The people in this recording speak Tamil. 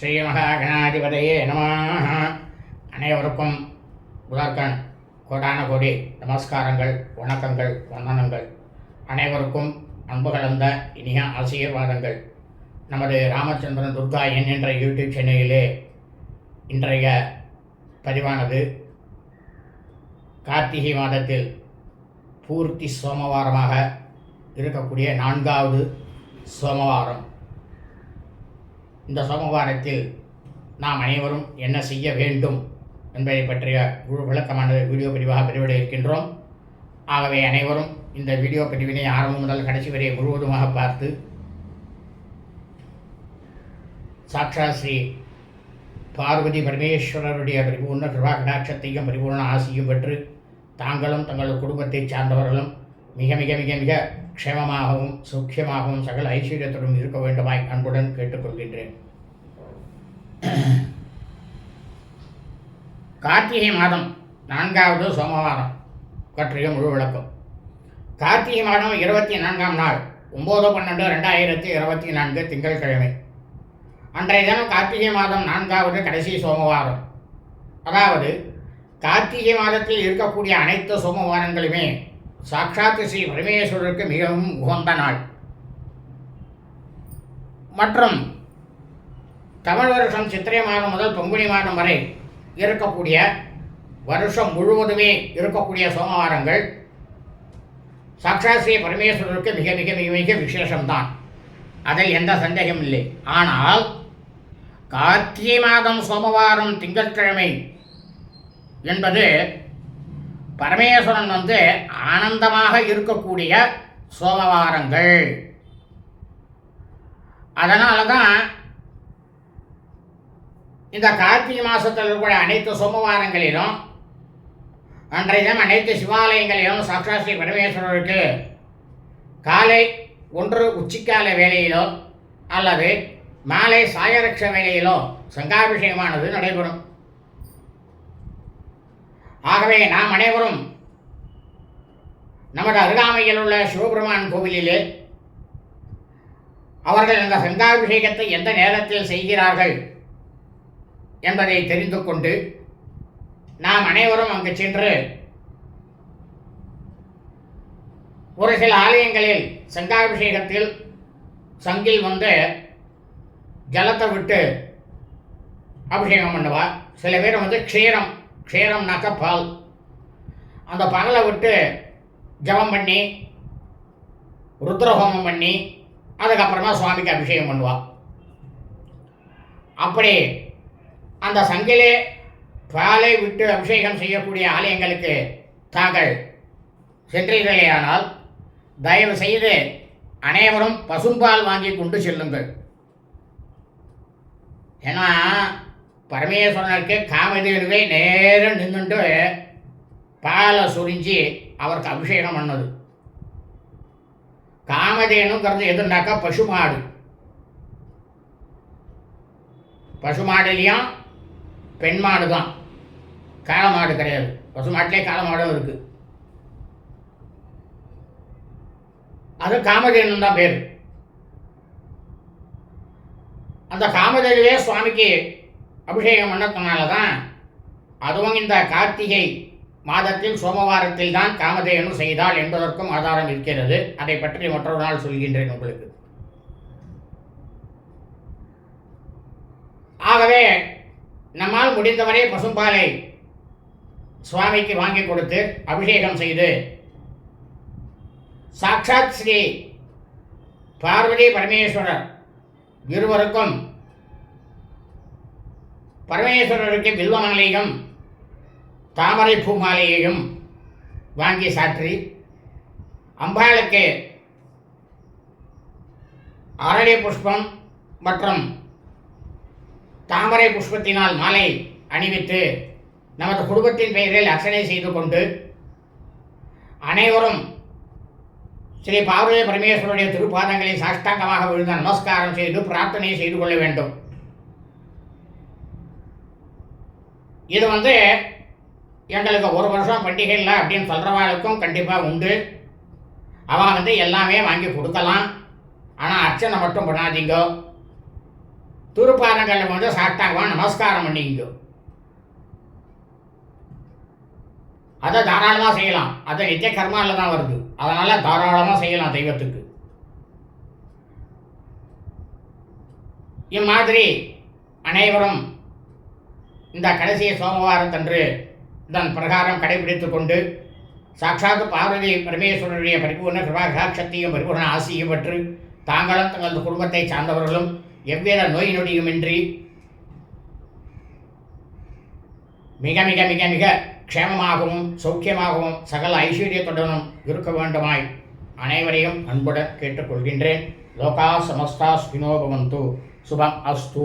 ஸ்ரீமகாகணாதிபதையே மகாகணாதிபதியே அனைவருக்கும் முதற்கண் கோடான கோடி நமஸ்காரங்கள் வணக்கங்கள் வந்தனங்கள். அனைவருக்கும் அன்பு கலந்த இனிய ஆசீர்வாதங்கள். நமது ராமச்சந்திரன் துர்கா என் என்ற யூடியூப் சேனலிலே இன்றைய பதிவானது கார்த்திகை மாதத்தில் பூர்த்தி சோமவாரமாக இருக்கக்கூடிய நான்காவது சோமவாரம். இந்த சோமவாரத்தில் நாம் அனைவரும் என்ன செய்ய வேண்டும் என்பதை பற்றிய முழு விளக்கமானது வீடியோ பதிவாக பதிவிட இருக்கின்றோம். ஆகவே அனைவரும் இந்த வீடியோ பதிவினை ஆரம்பம் முதல் கடைசி வரை முழுவதுமாக பார்த்து சாக்ஷா ஸ்ரீ பார்வதி பரமேஸ்வரருடைய பரிபூர்ண கிருபா கடாட்சத்தையும் பரிபூர்ண ஆசியும் பெற்று தாங்களும் தங்கள் குடும்பத்தைச் சார்ந்தவர்களும் மிக மிக மிக மிக க்ஷேமமாகவும் சுக்கியமாகவும் சகல ஐஸ்வர்யத்துடன் இருக்க வேண்டுமாய் அன்புடன் கேட்டுக்கொள்கின்றேன். கார்த்திகை மாதம் நான்காவது சோமவாரம் பற்றிய முழு விளக்கம். கார்த்திகை மாதம் இருபத்தி நான்காம் நாள் ஒம்பது பன்னெண்டு ரெண்டாயிரத்தி இருபத்தி நான்கு திங்கட்கிழமை அன்றைய தினம் கார்த்திகை மாதம் நான்காவது கடைசி சோமவாரம். அதாவது கார்த்திகை மாதத்தில் இருக்கக்கூடிய அனைத்து சோமவாரங்களுமே சாட்சாத் ஸ்ரீ பரமேஸ்வரருக்கு மிகவும் உகந்த நாள். மற்றும் தமிழ் வருஷம் சித்திரை மாதம் முதல் பங்குனி மாதம் வரை இருக்கக்கூடிய வருஷம் முழுவதுமே இருக்கக்கூடிய சோமவாரங்கள் சாட்சாத் ஸ்ரீ பரமேஸ்வரருக்கு மிக மிக மிக மிக விசேஷம்தான். அதில் எந்த சந்தேகம் இல்லை. ஆனால் கார்த்திகை மாதம் சோமவாரம் திங்கட்கிழமை என்பது பரமேஸ்வரன் வந்து ஆனந்தமாக இருக்கக்கூடிய சோமவாரங்கள். அதனால தான் இந்த கார்த்திகை மாதத்தில் இருக்கக்கூடிய அனைத்து சோமவாரங்களிலும் அன்றைய தினம் அனைத்து சிவாலயங்களிலும் சாட்சா ஸ்ரீ பரமேஸ்வரருக்கு காலை ஒன்று உச்சிக்கால வேலையிலோ அல்லது மாலை சாயரட்ச வேலையிலோ சங்காபிஷேகமானது நடைபெறும். ஆகவே நாம் அனைவரும் நமது அருகாமையில் உள்ள சிவபெருமான் கோவிலிலே அவர்கள் இந்த சங்காபிஷேகத்தை எந்த நேரத்தில் செய்கிறார்கள் என்பதை தெரிந்து கொண்டு நாம் அனைவரும் அங்கு சென்று ஒரு சில ஆலயங்களில் சங்காபிஷேகத்தில் சங்கில் வந்து ஜலத்தை விட்டு அபிஷேகம் பண்ணுவார். சில பேர் வந்து க்ஷீரம் க்ஷீரம்னாக்க பால். அந்த பகலை விட்டு ஜபம் பண்ணி ருத்ரஹோமம் பண்ணி அதுக்கப்புறமா சுவாமிக்கு அபிஷேகம் பண்ணுவாள் அப்படி அந்த சங்கிலே பாலை விட்டு அபிஷேகம் செய்யக்கூடிய ஆலயங்களுக்கு தாங்கள் சென்றீர்களேயானால் தயவு செய்து அனைவரும் பசும்பால் வாங்கி கொண்டு செல்லுங்கள். ஏன்னா பரமேஸ்வரனுக்கு காமதேனுவே நேரம் நின்றுட்டு பாலை சுரிஞ்சு அவருக்கு அபிஷேகம் பண்ணது. காமதேனுங்கிறது எதுனாக்கா பசுமாடு. பசுமாடுலேயும் பெண் மாடு தான். காளமாடு கிடையாது. பசுமாட்டிலே காளமாடும் இருக்கு. அது காமதேனு தான் பேர். அந்த காமதேனுவே சுவாமிக்கு அபிஷேகம் பண்ணதுனால தான் அதுவும் இந்த கார்த்திகை மாதத்தில் சோமவாரத்தில் தான் காமதேனு செய்தாள் என்பதற்கும் ஆதாரம் இருக்கிறது. அதை பற்றி மற்றொரு நாள் சொல்கின்றேன் உங்களுக்கு. ஆகவே நம்மால் முடிந்தவரை பசும்பாலை சுவாமிக்கு வாங்கி கொடுத்து அபிஷேகம் செய்து சாட்சாத் ஸ்ரீ பார்வதி பரமேஸ்வரர் இருவருக்கும் பரமேஸ்வரருக்கு வில்வ மாலையும் தாமரை பூ மாலையையும் வாங்கி சாற்றி அம்பாளுக்கு அரளி புஷ்பம் மற்றும் தாமரை புஷ்பத்தினால் மாலை அணிவித்து நமது குடும்பத்தின் பெயரில் அர்ச்சனை செய்து கொண்டு அனைவரும் ஸ்ரீ பார்வதி பரமேஸ்வருடைய திருப்பாதங்களை சாஷ்டாங்கமாக விழுந்த நமஸ்காரம் செய்து பிரார்த்தனை செய்து கொள்ள வேண்டும். இது வந்து எங்களுக்கு ஒரு வருஷம் பண்டிகை இல்லை அப்படின்னு சொல்கிறவாளுக்கும் கண்டிப்பாக உண்டு. அவன் வந்து எல்லாமே வாங்கி கொடுக்கலாம். ஆனால் அர்ச்சனை மட்டும் பண்ணாதீங்க. துருப்பாதங்களில் வந்து சாப்பிட்டாங்க நமஸ்காரம் பண்ணிங்க. அதை தாராளமாக செய்யலாம். அது நித்திய கர்மாவில் தான் வருது. அதனால் தாராளமாக செய்யலாம் தெய்வத்துக்கு. இம்மாதிரி அனைவரும் இந்த கடைசி சோமவாரத்தன்று இதன் பிரகாரம் கடைபிடித்து கொண்டு சாட்சாத் பார்வதி பரமேஸ்வரருடைய பரிபூர்ண கிருபாகாட்சத்தையும் பரிபூர்ண ஆசியும் பெற்று தாங்களும் தங்களது குடும்பத்தை சார்ந்தவர்களும் எவ்வித நோய் நொடியுமின்றி மிக மிக மிக மிக க்ஷேமமாகவும் சௌக்கியமாகவும் சகல ஐஸ்வர்யத்துடனும் இருக்க வேண்டுமாய் அனைவரையும் அன்புடன் கேட்டுக்கொள்கின்றேன். லோகா சமஸ்தா ஸ்பினோபவந்து சுபம் அஸ்து.